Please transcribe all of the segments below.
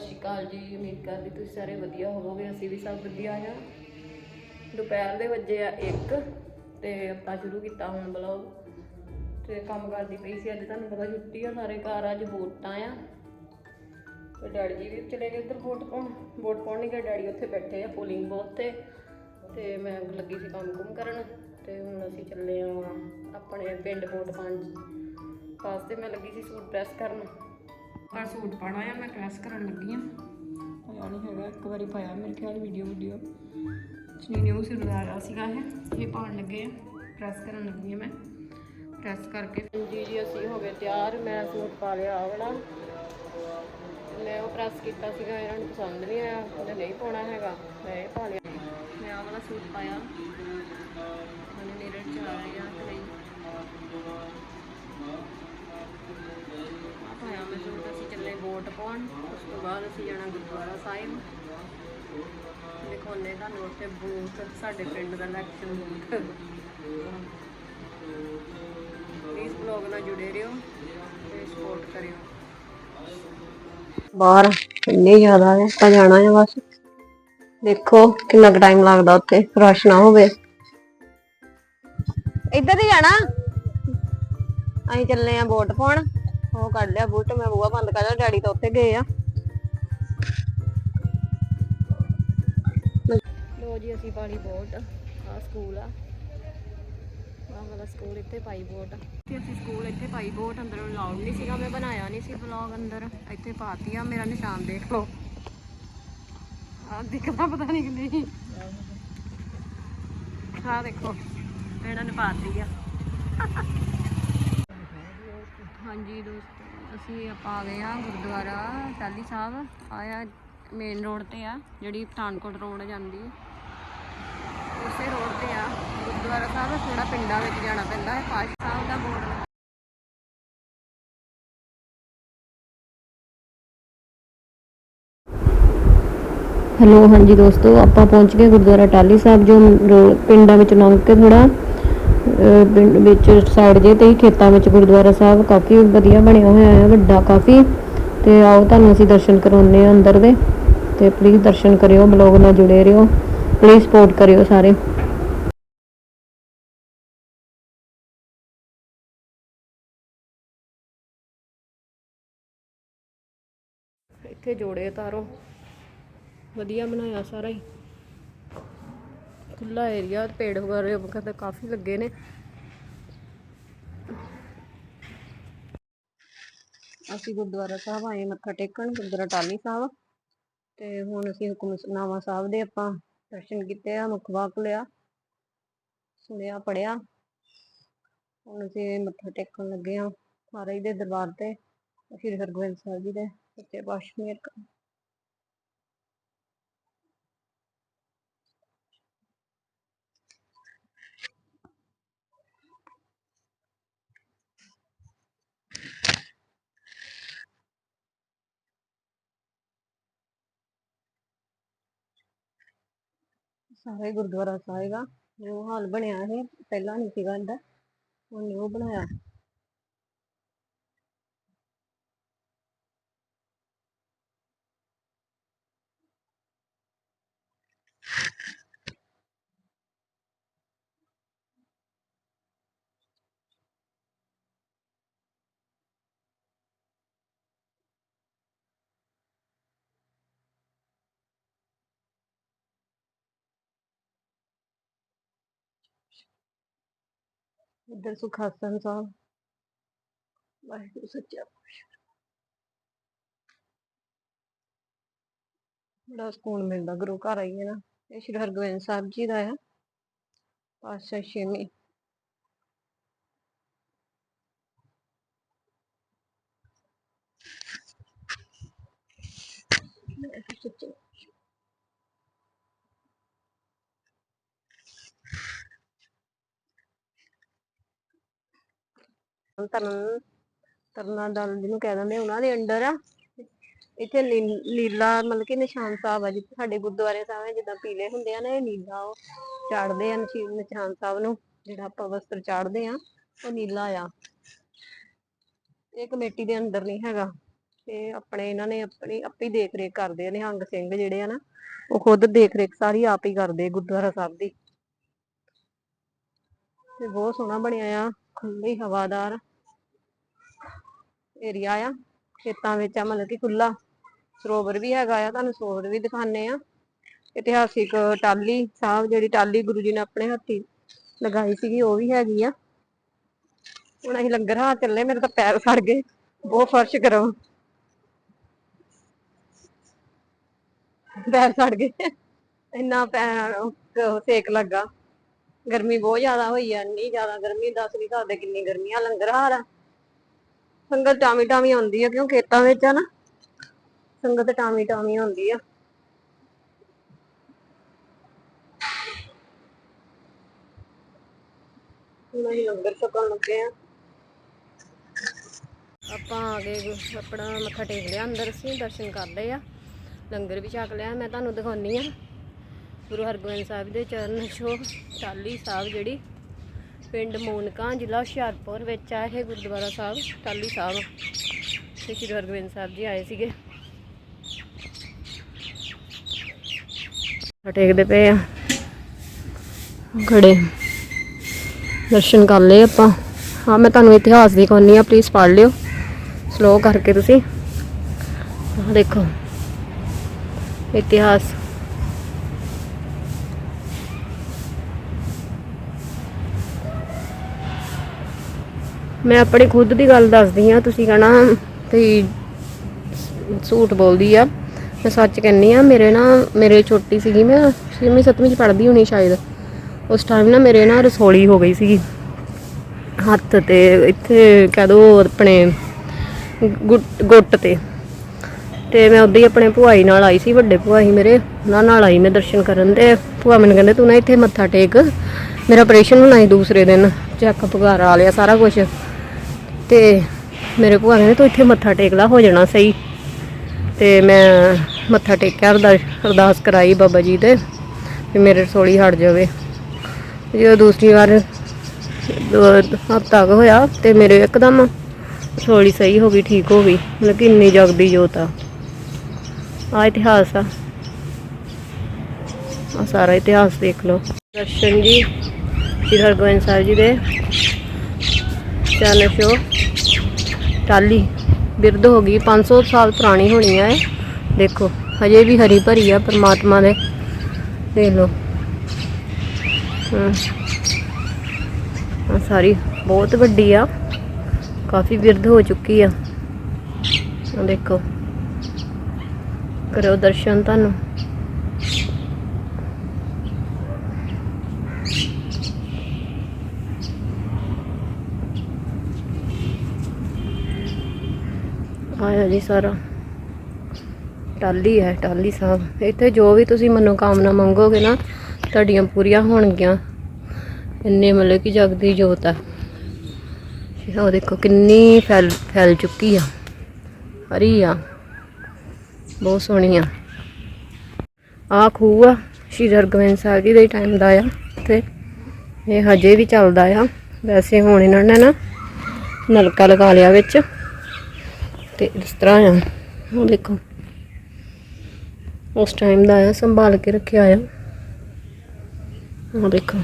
ਸ਼੍ਰੀ ਅਕਾਲ ਜੀ, ਉਮੀਦ ਕਰਦੀ ਤੁਸੀਂ ਸਾਰੇ ਵਧੀਆ ਹੋਵੋਗੇ, ਅਸੀਂ ਵੀ ਸਭ ਵਧੀਆ ਆ ਦੁਪਹਿਰ ਦੇ ਵੱਜੇ ਆ 1 ਤੇ ਆਪਾਂ ਸ਼ੁਰੂ ਕੀਤਾ ਹੁਣ ਬਲੌਗ ਤੇ ਕੰਮ ਕਰਦੀ ਪਈ ਸੀ ਅੱਜ, ਤੁਹਾਨੂੰ ਪਤਾ ਛੁੱਟੀ ਆ, ਸਾਰੇ ਘਰ ਅੱਜ ਵੋਟਾਂ ਆ। ਤੇ ਡੈਡੀ ਜੀ ਵੀ ਚਲੇ ਗਏ ਉੱਧਰ ਵੋਟ ਪਾਉਣ। ਵੋਟ ਪਾਉਣ ਨਹੀਂ ਗਏ, ਡੈਡੀ ਉੱਥੇ ਬੈਠੇ ਆ ਪੋਲਿੰਗ ਬੂਥ ਤੇ ਤੇ ਮੈਂ ਲੱਗੀ ਸੀ ਕੰਮ ਕੁਮ ਕਰਨ। ਤੇ ਹੁਣ ਅਸੀਂ ਚੱਲੇ ਆ ਆਪਣੇ ਪਿੰਡ ਵੋਟ ਪਾਉਣ। ਵਾਸਤੇ ਮੈਂ ਲੱਗੀ ਸੀ ਸੂਟ ਪ੍ਰੈਸ ਕਰਨ। ਪਰ ਸੂਟ ਪਾਣਾ ਆ ਮੈਂ ਪ੍ਰੈਸ ਕਰਨ ਲੱਗੀ ਆ। ਪਾਇਆ ਨਹੀਂ ਹੈਗਾ ਇੱਕ ਵਾਰੀ ਪਾਇਆ ਮੇਰੇ ਖਿਆਲ ਵੀਡੀਓ ਵੀਡੀਓ। ਚਨੀ ਨਿਊ ਸਿਰਦਾਰ ਆ ਸੀਗਾ ਇਹ ਇਹ ਪਾਉਣ ਲੱਗੇ ਆ। ਪ੍ਰੈਸ ਕਰਨ ਲੱਗੀ ਆ ਮੈਂ। ਪ੍ਰੈਸ ਕਰਕੇ ਜੀ ਜੀ ਅਸੀਂ ਹੋ ਗਏ ਤਿਆਰ ਮੈਂ ਸੂਟ ਪਾ ਲਿਆ ਆਹ ਵਾਲਾ। ਮੈਂ ਉਹ ਪ੍ਰੈਸ ਕੀਤਾ ਸੀਗਾ ਇਹਨਾਂ ਨੂੰ ਪਸੰਦ ਨਹੀਂ ਆਇਆ ਕਹਿੰਦੇ ਨਹੀਂ ਪਾਉਣਾ ਹੈਗਾ ਮੈਂ ਇਹ ਪਾ ਲਿਆ। ਮੈਂ ਆਹ ਵਾਲਾ ਸੂਟ ਪਾਇਆ। ਮੈਨੂੰ ਨੀਰਜ ਚ ਆ ਰਿਹਾ ਤੇ ਨਹੀਂ ਆਹ ਪਾਇਆ ਮੈਂ ਸੂਟ ਅਸੀਂ ਚੱਲੇ ਵੋਟ ਪਾਉਣ ਉਸ ਤੋਂ ਬਾਅਦ ਅਸੀਂ ਜਾਣਾ ਗੁਰਦੁਆਰਾ ਸਾਹਿਬ। ਦਿਖਾਉਂਦੇ ਤੁਹਾਨੂੰ ਉੱਥੇ ਬੂਥ ਸਾਡੇ ਪਿੰਡ ਦਾ ਇਲੈਕਸ਼ਨ ਬੂਥ ਪਲੀਜ਼ ਬਲੌਗ ਨਾਲ ਜੁੜੇ ਰਹੋ ਤੇ ਸਪੋਰਟ ਕਰਿਓ। ਬਾਹਰ ਇੰਨੇ ਜ਼ਿਆਦਾ ਹੈ ਆਪਾਂ ਜਾਣਾ ਹੈ ਬਸ। ਦੇਖੋ ਕਿੰਨਾ ਕੁ ਟਾਈਮ ਲੱਗਦਾ ਉੱਥੇ ਰਸ਼ ਨਾ ਹੋਵੇ। ਇੱਧਰ ਹੀ ਜਾਣਾ। ਅਸੀਂ ਚੱਲੇ ਆ ਵੋਟ ਪਾਉਣ। ਉਹ ਕੱਢ ਲਿਆ ਬੂਟ, ਮੈਂ ਬੂਹਾ ਬੰਦ ਕਰ ਲਿਆ, ਡੈਡੀ ਤਾਂ ਉੱਥੇ ਗਏ ਆ। ਲੋ ਜੀ, ਅਸੀਂ ਪਾਣੀ ਵੋਟ। ਆ ਸਕੂਲ ਆ। ਵਾਲਾ ਸਕੂਲ ਇੱਥੇ ਪਾਈ ਵੋਟ। ਤੇ ਅਸੀਂ ਸਕੂਲ ਇੱਥੇ ਪਾਈ ਵੋਟ, ਅੰਦਰ ਅਲਾਉਡ ਨਹੀਂ ਸੀਗਾ, ਮੈਂ ਬਣਾਇਆ ਨਹੀਂ ਸੀ ਵਲੌਗ ਅੰਦਰ। ਇੱਥੇ ਪਾਤੀ ਆ, ਮੇਰਾ ਨਿਸ਼ਾਨ ਦੇਖ ਲਓ। ਆ ਦਿਖਦਾ ਪਤਾ ਨਹੀਂ ਕਿ ਨਹੀਂ। ਆ ਦੇਖੋ ਇਹਨਾਂ ਨੇ ਪਾਤੀ ਆ। ਹਾਂਜੀ ਦੋਸਤੋ, ਅਸੀਂ ਆਪਾਂ ਆ ਗਏ ਆ ਗੁਰਦੁਆਰਾ ਟਾਲੀ ਸਾਹਿਬ। ਆਇਆ ਮੇਨ ਰੋਡ ਤੇ ਆ, ਜਿਹੜੀ ਪਠਾਨਕੋਟ ਰੋਡ ਜਾਂਦੀ। ਹੈ ਉਸੇ ਰੋਡ ਤੇ ਆ ਗੁਰਦੁਆਰਾ ਸਾਹਿਬ ਥੋੜਾ ਪਿੰਡਾਂ ਵਿੱਚ ਜਾਣਾ ਪੈਂਦਾ ਹੈ ਪਾਸ਼ ਸਾਹਿਬ ਦਾ ਬੋਰਡ ਹੈਲੋ, ਹਾਂਜੀ ਦੋਸਤੋ, ਆਪਾਂ ਪਹੁੰਚ ਗਏ ਗੁਰਦੁਆਰਾ ਟਾਲੀ ਸਾਹਿਬ, ਜੋ ਪਿੰਡਾਂ ਵਿੱਚ ਲੰਘ ਕੇ ਥੋੜਾ ਪਿੰਡ ਵਿੱਚ ਸਾਈਡ ਜੇ ਤੇ ਹੀ ਖੇਤਾਂ ਵਿੱਚ ਗੁਰਦੁਆਰਾ ਸਾਹਿਬ ਕਾਫੀ ਵਧੀਆ ਬਣਿਆ ਹੋਇਆ ਹੈ, ਵੱਡਾ ਕਾਫੀ। ਤੇ ਆਓ ਤੁਹਾਨੂੰ ਅਸੀਂ ਦਰਸ਼ਨ ਕਰਾਉਂਦੇ ਆ ਅੰਦਰ ਦੇ। ਤੇ ਪਲੀਜ਼ ਦਰਸ਼ਨ ਕਰਿਓ ਬਲੌਗ ਨਾਲ ਜੁੜੇ ਰਹੋ। ਪਲੀਜ਼ ਸਪੋਰਟ ਕਰਿਓ ਸਾਰੇ। ਇੱਥੇ ਜੋੜੇ ਤਾਰੋ। ਵਧੀਆ ਬਣਾਇਆ ਸਾਰਾ ਹੀ। ਖੁੱਲਾ ਏਰੀਆ ਪੇੜ ਵਗੈਰੇ ਵਗੈਰਾ ਕਾਫੀ ਲੱਗੇ ਨੇ। ਅਸੀਂ ਗੁਰਦੁਆਰਾ ਸਾਹਿਬ ਆਏ, ਮੱਥਾ ਟੇਕਣ, ਗੁਰਦੁਆਰਾ ਟਾਲੀ ਸਾਹਿਬ। ਤੇ ਹੁਣ ਅਸੀਂ ਹੁਕਮਨਾਮਾ ਸਾਹਿਬ ਦੇ ਆਪਾਂ ਦਰਸ਼ਨ ਕੀਤੇ ਆ, ਮੁੱਖ ਵਾਕ ਲਿਆ, ਸੁਣਿਆ ਪੜਿਆ ਹੁਣ ਅਸੀਂ ਮੱਥਾ ਟੇਕਣ ਲੱਗੇ ਆ ਮਹਾਰਾਜ ਦੇ ਦਰਬਾਰ ਤੇ, ਸ਼੍ਰੀ ਹਰਗੋਬਿੰਦ ਸਾਹਿਬ ਜੀ ਦੇ ਸੱਚੇ ਪਾਤਸ਼ਾਹ ਮੇਰ ਸਾਰਾ ਗੁਰਦੁਆਰਾ ਸਾਹਿਬ ਆ, ਜੋ ਹਾਲ ਬਣਿਆ ਸੀ, ਪਹਿਲਾਂ ਨਹੀਂ ਸੀਗਾ ਇਹਦਾ ਹੁਣ ਨਿਊ ਬਣਾਇਆ। ਇੱਧਰ ਸੁਖਾਸਨ ਸਾਹਿਬ। ਵਾਹਿਗੁਰੂ ਸੱਚਾ ਪਾਤਸ਼ਾਹ। ਬੜਾ ਸਕੂਨ ਮਿਲਦਾ, ਗੁਰੂ ਘਰ ਆਈਏ ਨਾ। ਇਹ ਸ਼੍ਰੀ ਹਰਗੋਬਿੰਦ ਸਾਹਿਬ ਜੀ ਦਾ ਆ। ਪਾਤਸ਼ਾਹ ਛੇਵੀਂ। ਵਾਹਿਗੁਰੂ ਤਰਨ ਤਰਨਾ ਦਲ ਜਿਹਨੂੰ ਕਹਿ ਦਿੰਦੇ ਉਹਨਾਂ ਦੇ ਅੰਡਰ ਆ। ਇੱਥੇ ਲੀ- ਲੀਲਾ ਮਤਲਬ ਕਿ ਨਿਸ਼ਾਨ ਸਾਹਿਬ ਆ, ਜਿੱਥੇ ਸਾਡੇ ਗੁਰਦੁਆਰੇ ਸਾਹਿਬ ਆ, ਜਿੱਦਾਂ ਪੀਲੇ ਹੁੰਦੇ ਆ ਨਾ, ਇਹ ਨੀਲਾ ਉਹ ਚੜਦੇ ਆ ਨਸ਼ੀ- ਨਿਸ਼ਾਨ ਸਾਹਿਬ ਨੂੰ, ਜਿਹੜਾ ਆਪਾਂ ਵਸਤਰ ਚਾੜਦੇ ਆ, ਉਹ ਨੀਲਾ ਆ। ਇਹ ਕਮੇਟੀ ਦੇ ਅੰਦਰ ਨਹੀਂ ਹੈਗਾ। ਤੇ ਆਪਣੇ, ਇਹਨਾਂ ਨੇ ਆਪਣੀ, ਆਪੇ ਦੇਖ ਰੇਖ ਕਰਦੇ ਆ, ਨਿਹੰਗ ਸਿੰਘ ਜਿਹੜੇ ਆ ਨਾ, ਉਹ ਖੁਦ ਦੇਖ ਰੇਖ ਸਾਰੀ ਆਪ ਹੀ ਕਰਦੇ ਆ ਗੁਰਦੁਆਰਾ ਸਾਹਿਬ ਦੀ। ਤੇ ਬਹੁਤ ਸੋਹਣਾ ਬਣਿਆ ਆ ਖੁੱਲੀ ਹਵਾਦਾਰ। ਏਰੀਆ ਆ, ਖੇਤਾਂ ਵਿੱਚ ਆ, ਮਤਲਬ ਕਿ ਖੁੱਲਾ ਸਰੋਵਰ ਵੀ ਹੈਗਾ ਆ, ਤੁਹਾਨੂੰ ਸਰੋਵਰ ਵੀ ਦਿਖਾਣੇ ਆ। ਇਤਿਹਾਸਿਕ ਟਾਲੀ ਸਾਹਿਬ ਜਿਹੜੀ ਟਾਲੀ ਗੁਰੂ ਜੀ ਨੇ ਆਪਣੇ ਹੱਥੀ ਲਗਾਈ ਸੀਗੀ, ਉਹ ਵੀ ਹੈਗੀ ਆ। ਹੁਣ ਅਸੀਂ ਲੰਗਰ ਹਾਲ ਚੱਲੇ, ਮੇਰੇ ਤਾਂ ਪੈਰ ਸੜ ਗਏ। ਬਹੁਤ ਫਰਸ਼ ਕਰੋ। ਪੈਰ ਸੜ ਗਏ। ਇੰਨਾ ਸੇਕ ਲੱਗਾ। ਗਰਮੀ ਬਹੁਤ ਜ਼ਿਆਦਾ ਹੋਈ ਆ, ਇੰਨੀ ਜ਼ਿਆਦਾ ਗਰਮੀ, ਦੱਸ ਨਹੀਂ ਸਕਦੇ ਕਿੰਨੀ ਗਰਮੀ ਆ, ਲੰਗਰ ਹਾਰ ਆ। ਸੰਗਤ ਟਾਮੀ ਟਾਮੀ ਆਉਂਦੀ ਆ, ਕਿਉਂ ਖੇਤਾਂ ਵਿੱਚ ਆ ਨਾ? ਸੰਗਤ ਟਾਮੀ ਟਾਮੀ ਹੁੰਦੀ ਆ। ਹੁਣ ਅਸੀਂ ਲੰਗਰ ਛਕਣ ਲੱਗੇ ਆ। ਆਪਾਂ ਆ ਗਏ ਆਪਣਾ ਮੱਥਾ ਟੇਕ ਲਿਆ, ਅੰਦਰ ਅਸੀਂ ਦਰਸ਼ਨ ਕਰ ਲਏ ਆ। ਲੰਗਰ ਵੀ ਛਕ ਲਿਆ, ਮੈਂ ਤੁਹਾਨੂੰ ਦਿਖਾਉਣੀ ਆ। ਗੁਰੂ ਹਰਗੋਬਿੰਦ ਸਾਹਿਬ ਦੇ ਚਰਨ ਛੋਹ ਟਾਲੀ ਸਾਹਿਬ ਜਿਹੜੀ ਪਿੰਡ ਮੂਨਕਾਂ, ਜ਼ਿਲ੍ਹਾ ਹੁਸ਼ਿਆਰਪੁਰ ਵਿੱਚ ਆ ਇਹ ਗੁਰਦੁਆਰਾ ਸਾਹਿਬ ਟਾਲੀ ਸਾਹਿਬ। ਤੇ ਸ਼੍ਰੀ ਹਰਗੋਬਿੰਦ ਸਾਹਿਬ ਜੀ ਆਏ ਸੀਗੇ। ਟੇਕਦੇ ਪਏ ਆ। ਖੜੇ। ਦਰਸ਼ਨ ਕਰ ਲਏ ਆਪਾਂ। ਹਾਂ, ਮੈਂ ਤੁਹਾਨੂੰ ਇਤਿਹਾਸ ਦਿਖਾਉਣੀ ਆ ਪਲੀਜ਼ ਪੜ੍ਹ ਲਿਓ। ਸਲੋ ਕਰਕੇ ਤੁਸੀਂ। ਦੇਖੋ। ਇਤਿਹਾਸ। ਮੈਂ ਆਪਣੀ ਖੁਦ ਦੀ ਗੱਲ ਦੱਸਦੀ ਆ ਤੁਸੀਂ ਕਹਣਾ ਤੇ ਝੂਠ ਬੋਲਦੀ ਆ। ਮੈਂ ਸੱਚ ਕਹਿੰਨੀ ਆ ਮੇਰੇ ਨਾ, ਮੇਰੇ ਛੋਟੀ ਸੀਗੀ, ਮੈਂ 6ਵੀਂ 7ਵੀਂ ਚ ਪੜ੍ਹਦੀ ਹੋਣੀ ਸ਼ਾਇਦ। ਉਸ ਟਾਈਮ ਨਾ ਮੇਰੇ ਨਾ ਰਸੋਲੀ ਹੋ ਗਈ ਸੀਗੀ। ਹੱਥ ਤੇ, ਇੱਥੇ ਕਹਿ ਦੋ ਆਪਣੇ ਗੁੱਟ ਗੁੱਟ ਤੇ। ਤੇ ਮੈਂ ਉਦੋਂ ਹੀ ਆਪਣੇ ਭੁਆਈ ਨਾਲ ਆਈ ਸੀ, ਵੱਡੇ ਭੂਆਈ ਮੇਰੇ, ਉਹਨਾਂ ਨਾਲ ਆਈ ਮੈਂ ਦਰਸ਼ਨ ਕਰਨ ਤੇ। ਭੁਆ ਮੈਨੂੰ ਕਹਿੰਦੇ, ਤੂੰ ਨਾ ਇੱਥੇ ਮੱਥਾ ਟੇਕ। ਮੇਰਾ ਆਪਰੇਸ਼ਨ ਹੋਣਾ ਸੀ ਦੂਸਰੇ ਦਿਨ। ਚੈੱਕਅਪ ਵਗੈਰਾ ਆ ਲਿਆ ਸਾਰਾ ਕੁਝ ਤੇ ਮੇਰੇ ਭੂਆ ਕਹਿੰਦੇ ਤੂੰ ਇੱਥੇ ਮੱਥਾ ਟੇਕ ਲਾ, ਹੋ ਜਾਣਾ ਸਹੀ। ਤੇ ਮੈਂ ਮੱਥਾ ਟੇਕਿਆ ਅਰਦਾਸ ਅਰਦਾਸ ਕਰਾਈ ਬਾਬਾ ਜੀ ਦੇ ਵੀ ਮੇਰੇ ਰਸੋਲੀ ਹਟ ਜਾਵੇ। ਜਦੋਂ ਦੂਸਰੀ ਵਾਰ ਹਫਤਾ ਹੋਇਆ ਤੇ ਮੇਰੇ ਇੱਕਦਮ ਰਸੋਲੀ ਸਹੀ ਹੋ ਗਈ, ਠੀਕ ਹੋ ਗਈ। ਮਤਲਬ ਕਿ ਇੰਨੀ ਜਗਦੀ ਜੋਤ ਆ। ਆ ਇਤਿਹਾਸ ਆ। ਆ ਸਾਰਾ ਇਤਿਹਾਸ ਦੇਖ ਲਓ। ਦਰਸ਼ਨ ਜੀ, ਸ਼੍ਰੀ ਹਰਗੋਬਿੰਦ ਸਾਹਿਬ ਜੀ ਦੇ ਚਰਨ ਛੋ ਟਾਲੀ ਬਿਰਧ ਹੋ ਗਈ। 500 ਸਾਲ ਪੁਰਾਣੀ ਹੋਣੀ ਆ ਇਹ। ਦੇਖੋ, ਹਜੇ ਵੀ ਹਰੀ ਭਰੀ ਆ ਪਰਮਾਤਮਾ ਦੇ। ਦੇਖ ਲਓ। ਹਾਂ ਸਾਰੀ ਬਹੁਤ ਵੱਡੀ ਆ। ਕਾਫੀ ਬਿਰਧ ਹੋ ਚੁੱਕੀ ਆ। ਦੇਖੋ। ਕਰੋ ਦਰਸ਼ਨ ਤੁਹਾਨੂੰ। ਆਇਆ ਜੀ, ਸਾਰਾ। ਟਾਲੀ ਹੈ ਟਾਲੀ ਸਾਹਿਬ। ਇੱਥੇ ਜੋ ਵੀ ਤੁਸੀਂ ਮਨੋਕਾਮਨਾ ਮੰਗੋਗੇ ਨਾ, ਤੁਹਾਡੀਆਂ ਪੂਰੀਆਂ ਹੋਣਗੀਆਂ। ਇੰਨੇ ਮਤਲਬ ਕਿ ਜਗਦੀ ਜੋਤ ਆ ਉਹ ਦੇਖੋ ਕਿੰਨੀ ਫੈਲ ਫੈਲ ਚੁੱਕੀ ਆ। ਹਰੀ ਆ। ਬਹੁਤ ਸੋਹਣੀ ਆ। ਆ ਖੂਹ ਆ, ਸ਼੍ਰੀ ਹਰਗੋਬਿੰਦ ਸਾਹਿਬ ਜੀ ਦੇ ਟਾਈਮ ਦਾ ਆ। ਤੇ ਇਹ ਹਜੇ ਵੀ ਚੱਲਦਾ ਆ। ਵੈਸੇ ਹੁਣ ਇਹਨਾਂ ਨੇ ਨਾ ਨਲਕਾ ਲਗਾ ਲਿਆ ਵਿੱਚ। ਤੇ ਇਸ ਤਰ੍ਹਾਂ ਆ। ਉਹ ਦੇਖੋ। ਉਸ ਟਾਈਮ ਦਾ ਆ, ਸੰਭਾਲ ਕੇ ਰੱਖਿਆ ਆ। ਉਹ ਦੇਖੋ।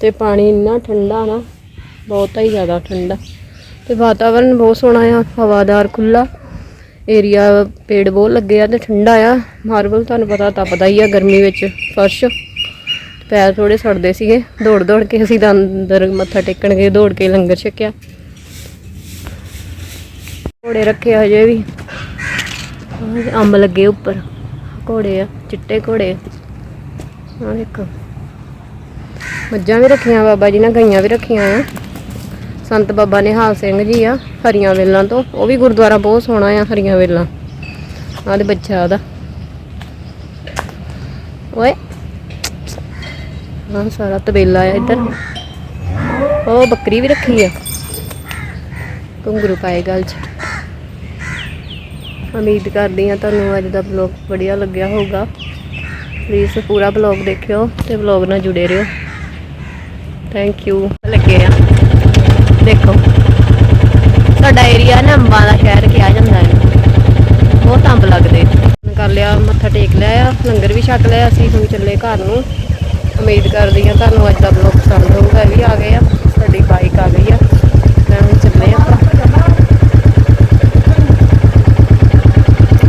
ਤੇ ਪਾਣੀ ਇੰਨਾ ਠੰਡਾ ਨਾ, ਬਹੁਤਾ ਹੀ ਜ਼ਿਆਦਾ ਠੰਡਾ। ਤੇ ਵਾਤਾਵਰਨ ਬਹੁਤ ਸੋਹਣਾ ਆ, ਹਵਾਦਾਰ ਖੁੱਲਾ ਏਰੀਆ ਪੇੜ ਬਹੁਤ ਲੱਗੇ ਆ ਤੇ ਠੰਡਾ ਆ। ਮਾਰਬਲ ਤੁਹਾਨੂੰ ਪਤਾ ਤਪਦਾ ਹੀ ਆ, ਗਰਮੀ ਵਿੱਚ ਫਰਸ਼। ਪੈਰ ਥੋੜੇ ਸੜਦੇ ਸੀਗੇ। ਦੌੜ ਦੌੜ ਕੇ ਅਸੀਂ ਤਾਂ ਅੰਦਰ ਮੱਥਾ ਟੇਕਣ ਗਏ, ਦੌੜ ਕੇ ਲੰਗਰ ਛਕਿਆ। ਘੋੜੇ ਰੱਖੇ ਹਜੇ ਵੀ। ਅੰਬ ਲੱਗੇ ਉੱਪਰ। ਘੋੜੇ ਆ, ਚਿੱਟੇ ਘੋੜੇ ਆ। ਦੇਖੋ। ਮੱਝਾਂ ਵੀ ਰੱਖੀਆਂ, ਬਾਬਾ ਜੀ ਨੇ ਗਈਆਂ ਵੀ ਰੱਖੀਆਂ ਆ। ਸੰਤ ਬਾਬਾ ਨਿਹਾਲ ਸਿੰਘ ਜੀ ਆ, ਹਰੀਆਂ ਵੇਲਾਂ ਤੋਂ। ਉਹ ਵੀ ਗੁਰਦੁਆਰਾ ਬਹੁਤ ਸੋਹਣਾ ਆ, ਹਰੀਆਂ ਵੇਲਾਂ। ਆਹ ਦੇ ਬੱਚਾ ਉਹਦਾ। ਓਏ। ਆਹ ਸਾਰਾ ਤਬੇਲਾ ਆ ਇੱਧਰ। ਉਹ ਬੱਕਰੀ ਵੀ ਰੱਖੀ ਆ। ਘੁੰਗਰੂ ਪਾਏ ਗੱਲ ਚ। ਉਮੀਦ ਕਰਦੀ ਹਾਂ ਤੁਹਾਨੂੰ ਅੱਜ ਦਾ ਵਲੌਗ ਵਧੀਆ ਲੱਗਿਆ ਹੋਊਗਾ। ਪਲੀਜ਼ ਪੂਰਾ ਵਲੌਗ ਦੇਖਿਓ ਤੇ ਵਲੌਗ ਨਾਲ ਜੁੜੇ ਰਹੋ। ਥੈਂਕ ਯੂ ਲੱਗੇ ਆ। ਦੇਖੋ। ਸਾਡਾ ਏਰੀਆ ਨਾ ਅੰਬਾਂ ਦਾ ਸ਼ਹਿਰ ਕਿਹਾ ਜਾਂਦਾ ਹੈ। ਬਹੁਤ ਅੰਬ ਲੱਗਦੇ। ਇੱਥੇ। ਕਰ ਲਿਆ, ਮੱਥਾ ਟੇਕ ਲਿਆ ਆ, ਲੰਗਰ ਵੀ ਛਕ ਲਿਆ ਅਸੀਂ, ਹੁਣ ਚੱਲੇ ਘਰ ਨੂੰ। ਉਮੀਦ ਕਰਦੀ ਹਾਂ ਤੁਹਾਨੂੰ ਅੱਜ ਦਾ ਬਲੌਗ ਪਸੰਦ ਹੋਊਗਾ ਵੀ ਆ ਗਏ ਆ। ਸਾਡੀ ਬਾਈਕ ਆ ਗਈ ਆ ਮੈਂ ਹੁਣ ਚੱਲੇ ਆ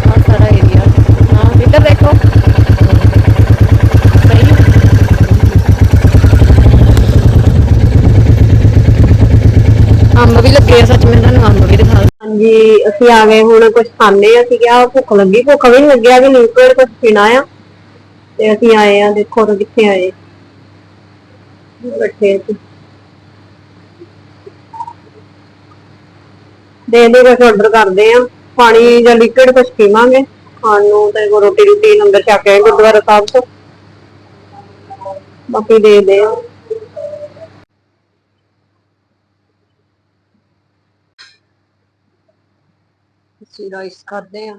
ਆ ਸਾਰਾ ਏਰੀਆ ਹਾਂ ਇੱਧਰ ਦੇਖੋ ਸਹੀ ਅੰਬ ਵੀ ਲੱਗੇ ਆ ਸੱਚ ਮੈਂ ਤੁਹਾਨੂੰ ਅੰਬ ਵੀ ਦਿਖਾ ਹਾਂਜੀ, ਅਸੀਂ ਆ ਗਏ ਹੁਣ ਕੁਝ ਖਾਣੇ ਆ, ਅਸੀਂ ਕਿਹਾ ਭੁੱਖ ਲੱਗੀ, ਭੁੱਖ ਵੀ ਨੀ ਲੱਗਿਆ ਕਿ ਲਿਕਵਿਡ ਕੁਝ ਪੀਣਾ ਆ। ਤੇ ਅਸੀਂ ਆਏ ਆ, ਦੇਖੋ ਤਾਂ ਕਿੱਥੇ ਆਏ। ਬੈਠੇ ਅਸੀਂ। ਦੇ ਦੇ ਕੁਝ ਆਰਡਰ ਕਰਦੇ ਆ, ਪਾਣੀ ਜਾਂ ਲਿਕਵਿਡ ਕੁਝ ਪੀਵਾਂਗੇ। ਖਾਣ ਨੂੰ ਤੇ ਕੋ ਰੋਟੀ ਰੋਟੀ ਲੰਗਰ ਛਕ ਕੇ ਗੁਰਦੁਆਰਾ ਸਾਹਿਬ ਤੋਂ। ਬਾਕੀ ਦੇ ਦੇ ਆ। ਅਸੀਂ ਰਾਈਸ ਕਰਦੇ ਆ